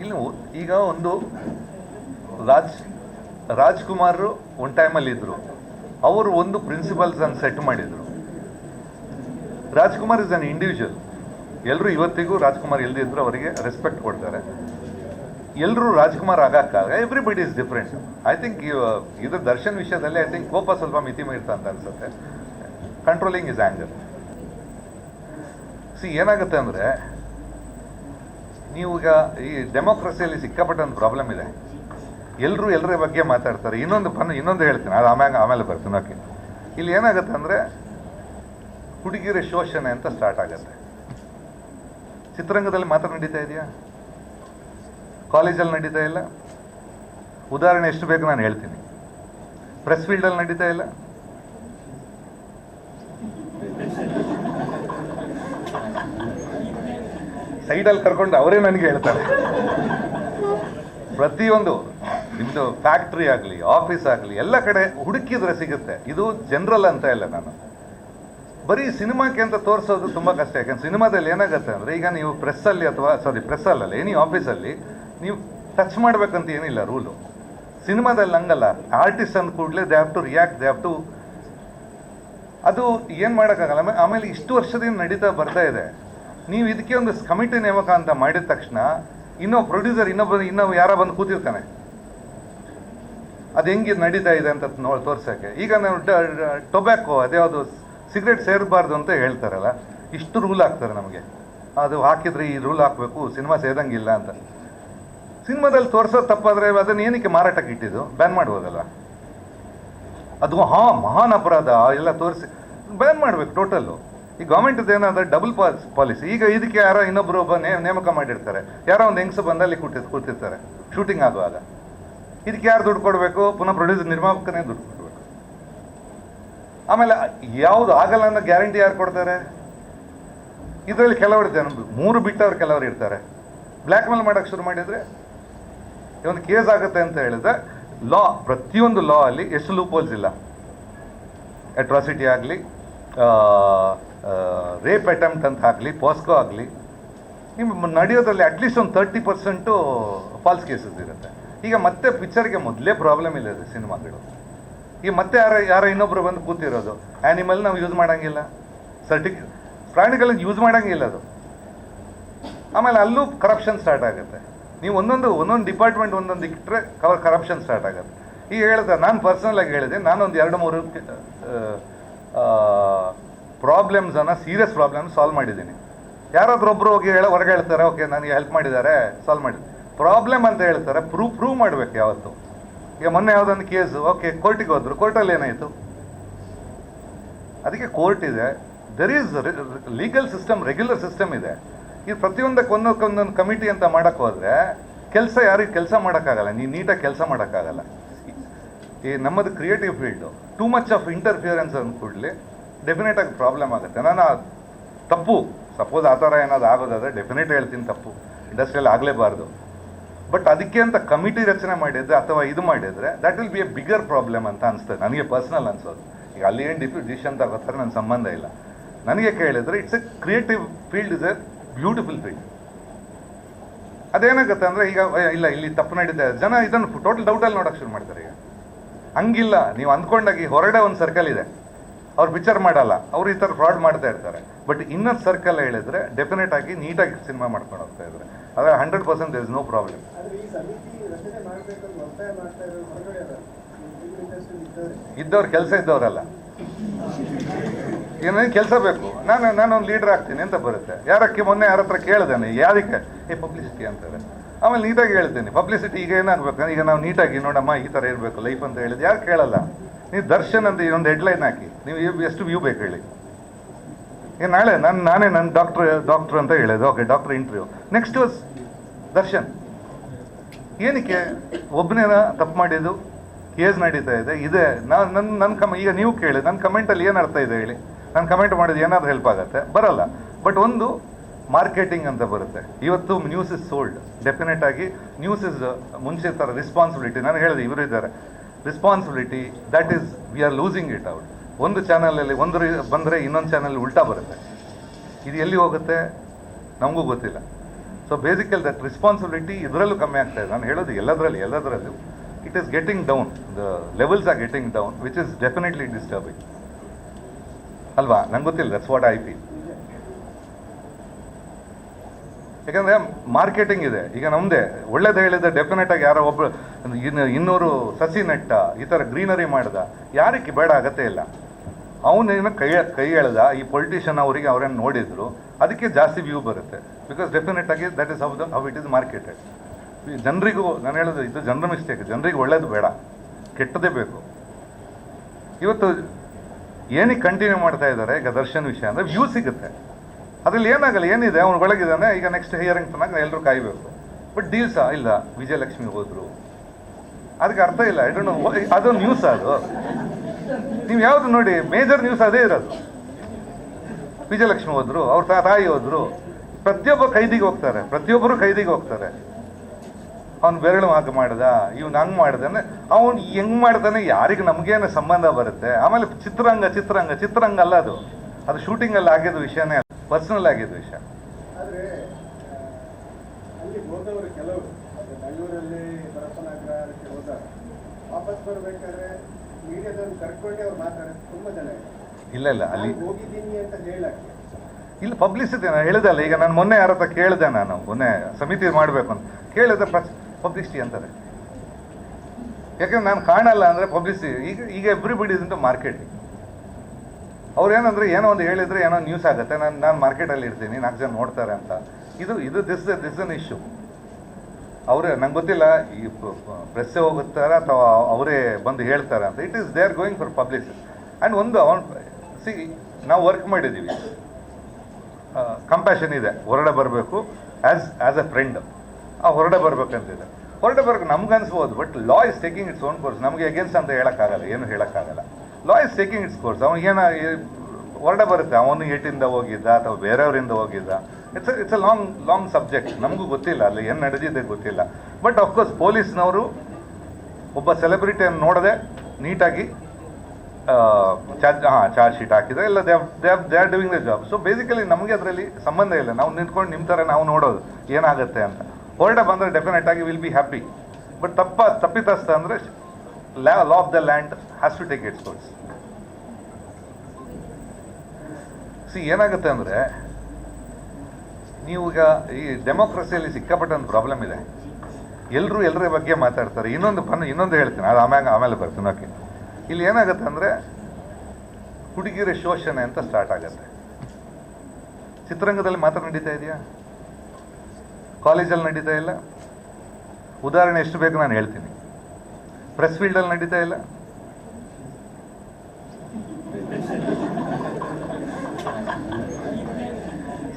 ಇಲ್ಲಿ ಈಗ ಒಂದು ರಾಜ್ ರಾಜ್ಕುಮಾರ್ ಒಂದು ಟೈಮಲ್ಲಿ ಇದ್ರು. ಅವರು ಒಂದು ಪ್ರಿನ್ಸಿಪಲ್ಸ್ ಅನ್ನು ಸೆಟ್ ಮಾಡಿದ್ರು. ರಾಜ್ಕುಮಾರ್ ಇಸ್ ಅನ್ ಇಂಡಿವಿಜುವಲ್ ಎಲ್ಲರೂ ಇವತ್ತಿಗೂ ರಾಜ್ಕುಮಾರ್ ಇಲ್ದಿದ್ರು ಅವರಿಗೆ ರೆಸ್ಪೆಕ್ಟ್ ಕೊಡ್ತಾರೆ. ಎಲ್ಲರೂ Rajkumar ಆಗಾಕಾಗ everybody is different I think ಇದು ದರ್ಶನ್ ವಿಷಯದಲ್ಲಿ ಐ ಥಿಂಕ್ ಕೋಪ ಸ್ವಲ್ಪ ಮಿತಿ ಮೀರ್ತ ಅಂತ ಅನ್ಸುತ್ತೆ. ಕಂಟ್ರೋಲಿಂಗ್ ಇಸ್ ಆ್ಯಂಗರ್ ಸಿ ಏನಾಗುತ್ತೆ ಅಂದರೆ ನೀವು ಈಗ ಈ ಡೆಮೋಕ್ರಸಿಯಲ್ಲಿ ಸಿಕ್ಕಾಪಟ್ಟೆ ಒಂದು ಪ್ರಾಬ್ಲಮ್ ಇದೆ. ಎಲ್ಲರೂ ಎಲ್ಲರ ಬಗ್ಗೆ ಮಾತಾಡ್ತಾರೆ. ಇನ್ನೊಂದು ಬನ್ ಇನ್ನೊಂದು ಹೇಳ್ತೀನಿ. ಅದು ಆಮ್ಯಾಗ, ಆಮೇಲೆ ಬರ್ತೀನಿ. ಓಕೆ ಇಲ್ಲಿ ಏನಾಗುತ್ತೆ ಅಂದರೆ ಹುಡುಗಿಯರ ಶೋಷಣೆ ಅಂತ ಸ್ಟಾರ್ಟ್ ಆಗುತ್ತೆ. ಚಿತ್ರರಂಗದಲ್ಲಿ ಮಾತ್ರ ನಡೀತಾ ಇದೆಯಾ? ಕಾಲೇಜಲ್ಲಿ ನಡೀತಾ ಇಲ್ಲ? ಉದಾಹರಣೆ ಎಷ್ಟು ಬೇಕು ನಾನು ಹೇಳ್ತೀನಿ. ಪ್ರೆಸ್ ಫೀಲ್ಡಲ್ಲಿ ನಡೀತಾ ಇಲ್ಲ? ಸೈಡಲ್ಲಿ ಕರ್ಕೊಂಡು ಅವರೇ ನನಗೆ ಹೇಳ್ತಾರೆ. ಪ್ರತಿಯೊಂದು ನಿಮ್ಮದು ಫ್ಯಾಕ್ಟ್ರಿ ಆಗಲಿ ಆಫೀಸ್ ಆಗಲಿ, ಎಲ್ಲ ಕಡೆ ಹುಡುಕಿದ್ರೆ ಸಿಗುತ್ತೆ. ಇದು ಜನರಲ್ ಅಂತ ಇಲ್ಲ ನಾನು. ಬರೀ ಸಿನಿಮಾಕ್ಕೆ ಅಂತ ತೋರಿಸೋದು ತುಂಬ ಕಷ್ಟ. ಯಾಕಂದ್ರೆ ಸಿನಿಮಾದಲ್ಲಿ ಏನಾಗುತ್ತೆ ಅಂದರೆ, ಈಗ ನೀವು ಪ್ರೆಸ್ಸಲ್ಲಿ ಅಥವಾ ಸಾರಿ ಪ್ರೆಸ್ಸಲ್ಲಲ್ಲ ಎನಿ ಆಫೀಸಲ್ಲಿ ನೀವು ಟಚ್ ಮಾಡಬೇಕಂತ ಏನಿಲ್ಲ ರೂಲು ಸಿನಿಮಾದಲ್ಲಿ ಹಂಗಲ್ಲ. ಆರ್ಟಿಸ್ಟ್ ಅಂದ ಕೂಡಲೇ they have to react they have to ಅದು ಏನು ಮಾಡೋಕ್ಕಾಗಲ್ಲ. ಆಮೇಲೆ ಆಮೇಲೆ ಇಷ್ಟು ವರ್ಷದಿಂದ ನಡೀತಾ ಬರ್ತಾ ಇದೆ. ನೀವು ಇದಕ್ಕೆ ಒಂದು ಕಮಿಟಿ ನೇಮಕ ಅಂತ ಮಾಡಿದ ತಕ್ಷಣ ಇನ್ನೊಬ್ಬ ಪ್ರೊಡ್ಯೂಸರ್ ಇನ್ನೊಬ್ಬ ಇನ್ನೊಬ್ಬ ಯಾರೋ ಬಂದು ಕೂತಿರ್ತಾನೆ. ಅದು ಹೆಂಗೆ ನಡೀತಾ ಇದೆ ಅಂತ ನೋ ತೋರ್ಸೋಕ್ಕೆ. ಈಗ ನಾವು ಟೊಬ್ಯಾಕೋ ಅದ್ಯಾವುದು ಸಿಗರೇಟ್ ಸೇರಬಾರ್ದು ಅಂತ ಹೇಳ್ತಾರಲ್ಲ, ಇಷ್ಟು ರೂಲ್ ಹಾಕ್ತಾರೆ ನಮಗೆ. ಅದು ಹಾಕಿದ್ರೆ ಈ ರೂಲ್ ಹಾಕಬೇಕು, ಸಿನಿಮಾ ಸೇದಂಗಿಲ್ಲ ಅಂತ. ಸಿನಿಮಾದಲ್ಲಿ ತೋರ್ಸೋದು ತಪ್ಪಾದ್ರೆ ಅದನ್ನ ಏನಕ್ಕೆ ಮಾರಾಟಕ್ಕೆ ಇಟ್ಟಿದ್ದು? ಬ್ಯಾನ್ ಮಾಡ್ಬೋದಲ್ಲ ಅದು ಹಾ ಮಹಾನ್ ಅಪರಾಧ, ಎಲ್ಲ ತೋರಿಸಿ ಬ್ಯಾನ್ ಮಾಡ್ಬೇಕು ಟೋಟಲ್ಲು ಈ ಗೌರ್ಮೆಂಟ್ ಏನಾದ್ರೆ ಡಬಲ್ ಪಾಲಿಸಿ ಈಗ ಇದಕ್ಕೆ ಯಾರೋ ಇನ್ನೊಬ್ರು ಒಬ್ಬ ನೇಮಕ ಮಾಡಿರ್ತಾರೆ. ಯಾರೋ ಒಂದು ಹೆಂಗಸ ಬಂದಲ್ಲಿ ಕೂತಿ ಕೂತಿರ್ತಾರೆ. ಶೂಟಿಂಗ್ ಆಗುವಾಗ. ಇದಕ್ಕೆ ಯಾರು ದುಡ್ಡು ಕೊಡಬೇಕು? ಪುನಃ ಪ್ರೊಡ್ಯೂಸರ್ ನಿರ್ಮಾಪಕನೇ ದುಡ್ಡು ಕೊಡಬೇಕು. ಆಮೇಲೆ ಯಾವುದು ಆಗಲ್ಲ ಅನ್ನೋ ಗ್ಯಾರಂಟಿ ಯಾರು ಕೊಡ್ತಾರೆ? ಇದರಲ್ಲಿ ಕೆಲವರು ಜನ ಮೂರು ಬಿಟ್ಟವ್ರು ಕೆಲವರು ಇರ್ತಾರೆ. ಬ್ಲ್ಯಾಕ್ ಮೇಲ್ ಮಾಡೋಕ್ಕೆ ಶುರು ಮಾಡಿದರೆ ಒಂದು ಕೇಸ್ ಆಗುತ್ತೆ ಅಂತ ಹೇಳಿದ್ರೆ ಲಾ ಪ್ರತಿಯೊಂದು ಲಾ ಅಲ್ಲಿ ಎಷ್ಟು ಲೂಪೋಲ್ಸ್ ಇಲ್ಲ. ಅಟ್ರಾಸಿಟಿ ಆಗಲಿ ರೇಪ್ ಅಟೆಂಪ್ಟ್ ಅಂತ ಆಗಲಿ ಪಾಸ್ಕೋ ಆಗಲಿ ನಿಮ್ಮ ನಡೆಯೋದ್ರಲ್ಲಿ ಅಟ್ಲೀಸ್ಟ್ ಒಂದು ತರ್ಟಿ ಪರ್ಸೆಂಟು ಫಾಲ್ಸ್ ಕೇಸಸ್ ಇರುತ್ತೆ. ಈಗ ಮತ್ತೆ ಪಿಕ್ಚರ್ಗೆ ಮೊದಲೇ ಪ್ರಾಬ್ಲಮ್ ಇಲ್ಲ ಅದು ಸಿನಿಮಾಗಳು. ಈಗ ಮತ್ತೆ ಯಾರ ಯಾರ ಇನ್ನೊಬ್ರು ಬಂದು ಕೂತಿರೋದು ಆ್ಯನಿಮಲ್ ನಾವು ಯೂಸ್ ಮಾಡೋಂಗಿಲ್ಲ. ಸರ್ಟಿಕ್ ಪ್ರಾಣಿಗಳನ್ನ ಯೂಸ್ ಮಾಡೋಂಗಿಲ್ಲ ಅದು. ಆಮೇಲೆ ಅಲ್ಲೂ ಕರಪ್ಷನ್ ಸ್ಟಾರ್ಟ್ ಆಗುತ್ತೆ. ನೀವು ಒಂದೊಂದು ಒಂದೊಂದು ಡಿಪಾರ್ಟ್ಮೆಂಟ್ ಒಂದೊಂದು ಇಟ್ಟರೆ ಕವರ್ ಕರಪ್ಷನ್ ಸ್ಟಾರ್ಟ್ ಆಗುತ್ತೆ. ಈಗ ಹೇಳಿದೆ, ನಾನು ಪರ್ಸನಲ್ ಆಗಿ ಹೇಳಿದೆ, ನಾನೊಂದು ಎರಡು, ಮೂರು ಪ್ರಾಬ್ಲಮ್ಸನ್ನು ಸೀರಿಯಸ್ ಪ್ರಾಬ್ಲಮ್ ಸಾಲ್ವ್ ಮಾಡಿದ್ದೀನಿ. ಯಾರಾದ್ರೂ ಒಬ್ರು ಹೋಗಿ ಹೇಳ, ಹೊರಗೆ ಹೇಳ್ತಾರೆ ಓಕೆ ನನಗೆ ಹೆಲ್ಪ್ ಮಾಡಿದ್ದಾರೆ ಸಾಲ್ವ್ ಮಾಡಿ. ಪ್ರಾಬ್ಲಮ್ ಅಂತ ಹೇಳ್ತಾರೆ ಪ್ರೂವ್ ಪ್ರೂವ್ ಮಾಡ್ಬೇಕು ಯಾವತ್ತು. ಈಗ ಮೊನ್ನೆ ಯಾವುದೊಂದು ಕೇಸು ಓಕೆ ಕೋರ್ಟಿಗೆ ಹೋದ್ರು ಕೋರ್ಟಲ್ಲಿ ಏನಾಯಿತು? ಅದಕ್ಕೆ ಕೋರ್ಟ್ ಇದೆ there is legal system regular system ಇದೆ. ಈ ಪ್ರತಿಯೊಂದಕ್ಕೆ ಒಂದಕ್ಕೊಂದೊಂದು ಕಮಿಟಿ ಅಂತ ಮಾಡಕ್ಕೆ ಹೋದ್ರೆ, ಕೆಲಸ ಯಾರಿಗೆ ಕೆಲಸ ಮಾಡೋಕ್ಕಾಗಲ್ಲ ನೀವು ನೀಟಾಗಿ ಕೆಲಸ ಮಾಡೋಕ್ಕಾಗಲ್ಲ. ಈ ನಮ್ಮದು creative field too much of interference ಅಂದ ಕೂಡಲೇ ಡೆಫಿನೆಟ್ ಆಗಿ ಪ್ರಾಬ್ಲಮ್ ಆಗುತ್ತೆ. ನಾನು ತಪ್ಪು. ಸಪೋಸ್ ಆ ಥರ ಏನಾದ್ರು ಆಗೋದಾದ್ರೆ ಡೆಫಿನೆಟ್ ಹೇಳ್ತೀನಿ ತಪ್ಪು. ಇಂಡಸ್ಟ್ರಿಯಲ್ಲಿ ಆಗಲೇಬಾರ್ದು. ಬಟ್ ಅದಕ್ಕೆ ಅಂತ ಕಮಿಟಿ ರಚನೆ ಮಾಡಿದ್ರೆ ಅಥವಾ ಇದು ಮಾಡಿದರೆ that will be a bigger problem ಅಂತ ಅನಿಸ್ತದೆ. ನನಗೆ ಪರ್ಸ್ನಲ್ ಅನಿಸೋದು. ಈಗ ಅಲ್ಲಿ ಏನು ಡಿಫ್ಯೂ ಡಿಸಿಷನ್ ತಗೋತಾರೆ ನನ್ನ ಸಂಬಂಧ ಇಲ್ಲ. ನನಗೆ ಕೇಳಿದ್ರೆ it's a creative field is a beautiful field ಅದೇನಾಗುತ್ತೆ ಅಂದರೆ ಈಗ ಇಲ್ಲ, ಇಲ್ಲಿ ತಪ್ಪು ನಡೀತಾ ಜನ ಇದನ್ನು ಟೋಟಲ್ ಡೌಟಲ್ಲಿ ನೋಡೋಕೆ ಶುರು ಮಾಡ್ತಾರೆ ಈಗ. ಹಂಗಿಲ್ಲ ನೀವು ಅಂದ್ಕೊಂಡಾಗಿ ಹೊರಗಡೆ ಒಂದು ಸರ್ಕಲ್ ಇದೆ. ಅವ್ರು ಪಿಕ್ಚರ್ ಮಾಡಲ್ಲ ಅವ್ರು ಈ ಥರ ಫ್ರಾಡ್ ಮಾಡ್ತಾ ಇರ್ತಾರೆ. ಬಟ್ ಇನ್ನೊಂದು ಸರ್ಕಲ್ ಹೇಳಿದ್ರೆ ಡೆಫಿನೆಟ್ ಆಗಿ ನೀಟಾಗಿ ಸಿನಿಮಾ ಮಾಡ್ಕೊಂಡು ಹೋಗ್ತಾ ಇದ್ದಾರೆ. ಆದರೆ hundred percent is no problem ಇದ್ದವರೇ. ಕೆಲಸ ಇದ್ದವರಲ್ಲ. ಏನೇನು ಕೆಲಸ ಬೇಕು? ನಾನು ನಾನೊಂದು ಲೀಡರ್ ಆಗ್ತೀನಿ ಅಂತ ಬರುತ್ತೆ. ಯಾರಕ್ಕೆ ಮೊನ್ನೆ ಯಾರ ಹತ್ರ ಕೇಳಿದೆ ಯಾದಕ್ಕೆ ಏ ಪಬ್ಲಿಸಿಟಿ ಅಂತಾರೆ. ಆಮೇಲೆ ನೀಟಾಗಿ ಹೇಳ್ತೀನಿ ಪಬ್ಲಿಸಿಟಿ ಈಗ ಏನಾಗಬೇಕು ಈಗ ನಾವು ನೀಟಾಗಿ ನೋಡಮ್ಮ, ಈ ಥರ ಇರಬೇಕು ಲೈಫ್ ಅಂತ ಹೇಳಿದ್ದು ಯಾರು ಕೇಳಲ್ಲ. ನೀವು ದರ್ಶನ್ ಅಂತ ಒಂದು ಹೆಡ್ಲೈನ್ ಹಾಕಿ, ನೀವು ಎಷ್ಟು ವ್ಯೂ ಬೇಕು ಹೇಳಿ. ಈಗ ನಾಳೆ ನಾನು, ನಾನೇ ನನ್ನ ಡಾಕ್ಟ್ರ್ ಡಾಕ್ಟ್ರ್ ಅಂತ ಹೇಳಿದೆ. Okay doctor interview next was Darshan. ಏನಕ್ಕೆ? ಒಬ್ಬನೇನ ತಪ್ಪು ಮಾಡಿದ್ದು ಕೇಸ್ ನಡೀತಾ ಇದೆ ಇದೆ. ನಾನು ನನ್ನ ನನ್ನ ಕಮ, ಈಗ ನೀವು ಕೇಳಿ ನನ್ನ ಕಮೆಂಟಲ್ಲಿ ಏನು ಅರ್ಥ ಇದೆ ಹೇಳಿ. ನಾನು ಕಮೆಂಟ್ ಮಾಡಿದ್ದು ಏನಾದರೂ ಹೆಲ್ಪ್ ಆಗುತ್ತೆ? ಬರಲ್ಲ. ಬಟ್ ಒಂದು ಮಾರ್ಕೆಟಿಂಗ್ ಅಂತ ಬರುತ್ತೆ. ಇವತ್ತು ನ್ಯೂಸ್ ಇಸ್ ಸೋಲ್ಡ್ ಡೆಫಿನೆಟ್ ಆಗಿ ನ್ಯೂಸ್ ಇಸ್ ಮುಂಚೆ ತರ ರೆಸ್ಪಾನ್ಸಿಬಿಲಿಟಿ ನಾನು ಹೇಳಿದೆ, ಇವರು ಇದ್ದಾರೆ. Responsibility that is we are losing it out ಒಂದು ಚಾನಲಲ್ಲಿ ಒಂದು ಬಂದ್ರೆ ಇನ್ನೊಂದು ಚಾನಲ್ ಉಲ್ಟಾ ಬರುತ್ತೆ. ಇದು ಎಲ್ಲಿ ಹೋಗುತ್ತೆ? ನಮಗೂ ಗೊತ್ತಿಲ್ಲ. ಸೊ ಬೇಸಿಕಲ್ ದಟ್ ರೆಸ್ಪಾನ್ಸಿಬಿಲಿಟಿ ಇದರಲ್ಲೂ ಕಮ್ಮಿ ಆಗ್ತಾ ಇದೆ. ನಾನು ಹೇಳೋದು ಎಲ್ಲದರಲ್ಲಿ, ಎಲ್ಲದರಲ್ಲೂ. It is getting down the levels are getting down which is definitely disturbing ಅಲ್ವಾ? ನಂಗೆ ಗೊತ್ತಿಲ್ಲ. ದಟ್ಸ್ ವಾಟ್ ಐ ಪಿ ಯಾಕಂದ್ರೆ ಮಾರ್ಕೆಟಿಂಗ್ ಇದೆ. ಈಗ ನಮ್ದೇ, ಒಳ್ಳೇದು ಹೇಳಿದ ಡೆಫಿನೆಟ್ ಆಗಿ ಯಾರೋ ಒಬ್ರು, ಇನ್ನು ಇನ್ನೂರು ಸಸಿ ನೆಟ್ಟ, ಈ ಥರ ಗ್ರೀನರಿ ಮಾಡ್ದ, ಯಾರಿಗೆ ಬೇಡ ಅಗತ್ಯ ಇಲ್ಲ. ಅವನೇನು ಕೈ ಕೈ ಎಳೆದ, ಈ ಪೊಲಿಟಿಷಿಯನ್ ಅವರಿಗೆ ಅವ್ರೇನು ನೋಡಿದ್ರು, ಅದಕ್ಕೆ ಜಾಸ್ತಿ ವ್ಯೂ ಬರುತ್ತೆ. ಬಿಕಾಸ್ ಡೆಫಿನೆಟ್ ಆಗಿ that is how how it is marketed ಜನರಿಗೂ, ನಾನು ಹೇಳೋದು, ಇದು ಜನರ ಮಿಸ್ಟೇಕ್ ಜನರಿಗೆ ಒಳ್ಳೇದು ಬೇಡ. ಕೆಟ್ಟದೇ ಬೇಕು. ಇವತ್ತು ಏನಕ್ಕೆ ಕಂಟಿನ್ಯೂ ಮಾಡ್ತಾ ಇದ್ದಾರೆ ಈಗ ದರ್ಶನ್ ವಿಷಯ ಅಂದರೆ ವ್ಯೂ ಸಿಗುತ್ತೆ. ಅದ್ರಲ್ಲಿ ಏನಾಗಲ್ಲ, ಏನಿದೆ? ಅವ್ನು ಒಳಗಿದ್ದಾನೆ, ಈಗ ನೆಕ್ಸ್ಟ್ ಹಿಯರಿಂಗ್ ತನಕ ಎಲ್ಲರೂ ಕಾಯಬೇಕು. ಬಟ್ ಡೀಲ್ಸ ಇಲ್ಲ. ವಿಜಯಲಕ್ಷ್ಮಿ ಹೋದ್ರು. ಅದಕ್ಕೆ ಅರ್ಥ ಇಲ್ಲ. ಐ ನೋ ಅದು ನ್ಯೂಸ್ ಅದು. ನೀವು ಯಾವುದು ನೋಡಿ ಮೇಜರ್ ನ್ಯೂಸ್ ಅದೇ ಇರೋದು. ವಿಜಯಲಕ್ಷ್ಮಿ ಹೋದ್ರು, ಅವ್ರ ತಾಯಿ ಹೋದ್ರು. ಪ್ರತಿಯೊಬ್ಬ ಕೈದಿಗೆ ಹೋಗ್ತಾರೆ. ಪ್ರತಿಯೊಬ್ಬರು ಕೈದಿಗೆ ಹೋಗ್ತಾರೆ. ಅವ್ನು ಬೆರಳು ಹಾಕಿ ಮಾಡ್ದ, ಇವ್ನು ಹಂಗ್ ಮಾಡ್ದಾನೆ. ಅವನು ಹೆಂಗ್ ಮಾಡ್ತಾನೆ ಯಾರಿಗೆ ನಮಗೇನು ಸಂಬಂಧ ಬರುತ್ತೆ? ಆಮೇಲೆ ಚಿತ್ರರಂಗ ಚಿತ್ರರಂಗ ಚಿತ್ರರಂಗ ಅಲ್ಲ ಅದು. ಅದು ಶೂಟಿಂಗ್ ಅಲ್ಲಿ ಆಗಿದ್ದ ವಿಷಯನೇ ಪರ್ಸನಲ್ ಆಗಿದ್ದ ವಿಷಯ. ತುಂಬಾ ಜನ ಇಲ್ಲ ಇಲ್ಲ ಅಲ್ಲಿ ಇಲ್ಲ ಪಬ್ಲಿಸಿಟಿ ನಾನು ಹೇಳಿದಲ್ಲ ಈಗ ನಾನು ಮೊನ್ನೆ ಯಾರ ಹತ್ರ ಕೇಳಿದೆ ನಾನು ಮೊನ್ನೆ ಸಮಿತಿ ಮಾಡಬೇಕು ಅಂತ. ಕೇಳಿದ್ರೆ ಪಬ್ಲಿಸಿಟಿ ಅಂತಾರೆ. ಯಾಕಂದ್ರೆ ನಾನು ಕಾಣಲ್ಲ ಅಂದ್ರೆ ಪಬ್ಲಿಸಿಟಿ ಈಗ ಈಗ ಎವ್ರಿಬಡಿ ಬಿಡಿದಂತ ಇಂಟು ಮಾರ್ಕೆಟಿಂಗ್ ಅವ್ರು ಏನಂದ್ರೆ ಏನೋ ಒಂದು ಹೇಳಿದ್ರೆ ಏನೋ ನ್ಯೂಸ್ ಆಗುತ್ತೆ. ನಾನು ನಾನು ಮಾರ್ಕೆಟಲ್ಲಿ ಇರ್ತೀನಿ, ನಾಲ್ಕು ಜನ ನೋಡ್ತಾರೆ ಅಂತ. ಇದು ಇದು ದಿಸ್ ದಿಸ್ ಅನ್ ಇಶ್ಯೂ ಅವರೇ ನಂಗೆ ಗೊತ್ತಿಲ್ಲ, ಈ ಪ್ರೆಸ್ಸೆ ಹೋಗುತ್ತಾರೆ ಅಥವಾ ಅವರೇ ಬಂದು ಹೇಳ್ತಾರೆ ಅಂತ. It is they are going for publicity and ಒಂದು ಅವನ್ ಸಿ ನಾವು ವರ್ಕ್ ಮಾಡಿದ್ದೀವಿ ಕಂಪ್ಯಾಷನ್ ಇದೆ. ಹೊರಡೆ ಬರಬೇಕು. ಆ್ಯಸ್ ಆ್ಯಸ್ ಎ ಫ್ರೆಂಡ್ ಆ ಹೊರಡೆ ಬರ್ಬೇಕಂತಿದೆ. ಹೊರಡೆ ಬರಬೇಕು, ನಮ್ಗೆ ಅನ್ಸ್ಬೋದು. But law is taking its own course ನಮಗೆ ಅಗೇನ್ಸ್ಟ್ ಅಂತ ಹೇಳೋಕ್ಕಾಗಲ್ಲ. ಏನು ಹೇಳೋಕ್ಕಾಗಲ್ಲ. Law is taking its course ಅವನಿಗೇನ ಹೊರಡೆ ಬರುತ್ತೆ. ಅವನು ಏಟಿಂದ ಹೋಗಿದ್ದ ಅಥವಾ ಬೇರೆಯವರಿಂದ ಹೋಗಿದ್ದ. It's it's a long long subject ನಮಗೂ ಗೊತ್ತಿಲ್ಲ. ಅಲ್ಲಿ ಏನು ನಡೆದಿದೆ ಗೊತ್ತಿಲ್ಲ. ಬಟ್ ಅಫ್ಕೋರ್ಸ್ ಪೊಲೀಸ್ನವರು ಒಬ್ಬ ಸೆಲೆಬ್ರಿಟಿಯನ್ನು ನೋಡದೆ ನೀಟಾಗಿ ಚಾರ್ಜ್ ಹಾಂ, ಚಾರ್ಜ್ ಶೀಟ್ ಹಾಕಿದ್ರೆ ಇಲ್ಲ they they they are doing the job so basically ನಮಗೆ ಅದರಲ್ಲಿ ಸಂಬಂಧ ಇಲ್ಲ. ನಾವು ನಿಂತ್ಕೊಂಡು ನಿಮ್ಮ ಥರ ನಾವು ನೋಡೋದು ಏನಾಗುತ್ತೆ ಅಂತ. ಹೊರಡೆ ಬಂದರೆ ಡೆಫಿನೆಟ್ ಆಗಿ ವಿಲ್ ಬಿ ಹ್ಯಾಪಿ ಬಟ್ ತಪ್ಪ, ತಪ್ಪಿತಸ್ಥ ಅಂದರೆ law of the land has to take its course. Course C ಏನಾಗುತ್ತೆ ಅಂದರೆ, ನೀವು ಈಗ ಈ ಡೆಮೋಕ್ರಸಿಯಲ್ಲಿ ಸಿಕ್ಕಾಪಟ್ಟೆ ಒಂದು ಪ್ರಾಬ್ಲಮ್ ಇದೆ. ಎಲ್ಲರೂ ಎಲ್ಲರ ಬಗ್ಗೆ ಮಾತಾಡ್ತಾರೆ. ಇನ್ನೊಂದು ಪನ್ ಇನ್ನೊಂದು ಹೇಳ್ತೀನಿ. ಅದು ಆಮ್ಯಾಗ ಆಮೇಲೆ ಬರ್ತೀನಿ. ಓಕೆ ಇಲ್ಲಿ ಏನಾಗುತ್ತೆ ಅಂದರೆ ಹುಡುಗಿಯರ ಶೋಷಣೆ ಅಂತ ಸ್ಟಾರ್ಟ್ ಆಗುತ್ತೆ. ಚಿತ್ರರಂಗದಲ್ಲಿ ಮಾತ್ರ ನಡೀತಾ ಇದೆಯಾ? ಕಾಲೇಜಲ್ಲಿ ನಡೀತಾ ಇಲ್ಲ? ಉದಾಹರಣೆ ಎಷ್ಟು ಬೇಕು ನಾನು ಹೇಳ್ತೀನಿ. ಪ್ರೆಸ್ ಫೀಲ್ಡಲ್ಲಿ ನಡೀತಾ ಇಲ್ಲ.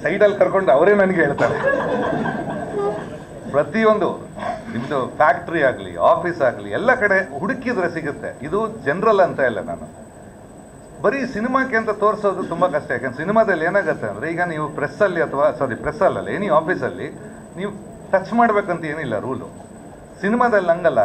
ಸೈಡಲ್ಲಿ ಕರ್ಕೊಂಡು ಅವರೇ ನನಗೆ ಹೇಳ್ತಾರೆ. ಪ್ರತಿಯೊಂದು ನಿಮ್ಮದು ಫ್ಯಾಕ್ಟ್ರಿ ಆಗಲಿ ಆಫೀಸ್ ಆಗಲಿ, ಎಲ್ಲ ಕಡೆ ಹುಡುಕಿದ್ರೆ ಸಿಗುತ್ತೆ. ಇದು ಜನರಲ್ ಅಂತ ಇಲ್ಲ ನಾನು. ಬರೀ ಸಿನಿಮಾಕ್ಕೆ ಅಂತ ತೋರಿಸೋದು ತುಂಬ ಕಷ್ಟ. ಯಾಕಂದ್ರೆ ಸಿನಿಮಾದಲ್ಲಿ ಏನಾಗುತ್ತೆ ಅಂದರೆ, ಈಗ ನೀವು ಪ್ರೆಸ್ಸಲ್ಲಿ ಅಥವಾ ಸಾರಿ ಪ್ರೆಸ್ಸಲ್ಲಲ್ಲ ಎನಿ ಆಫೀಸಲ್ಲಿ ನೀವು ಟಚ್ ಮಾಡ್ಬೇಕಂತ ಏನಿಲ್ಲ ರೂಲು ಸಿನಿಮಾದಲ್ಲಿ ಹಂಗಲ್ಲ.